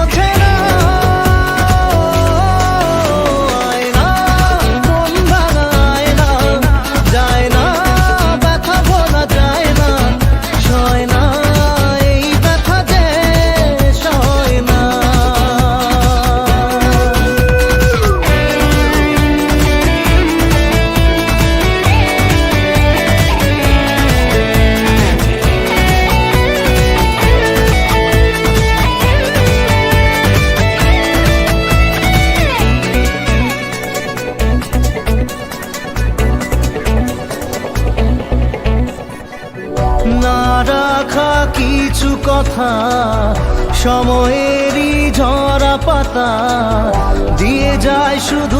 বোঝে না না রাখা কিছু কথা সময়েরই ঝরা পাতা দিয়ে যায় শুধু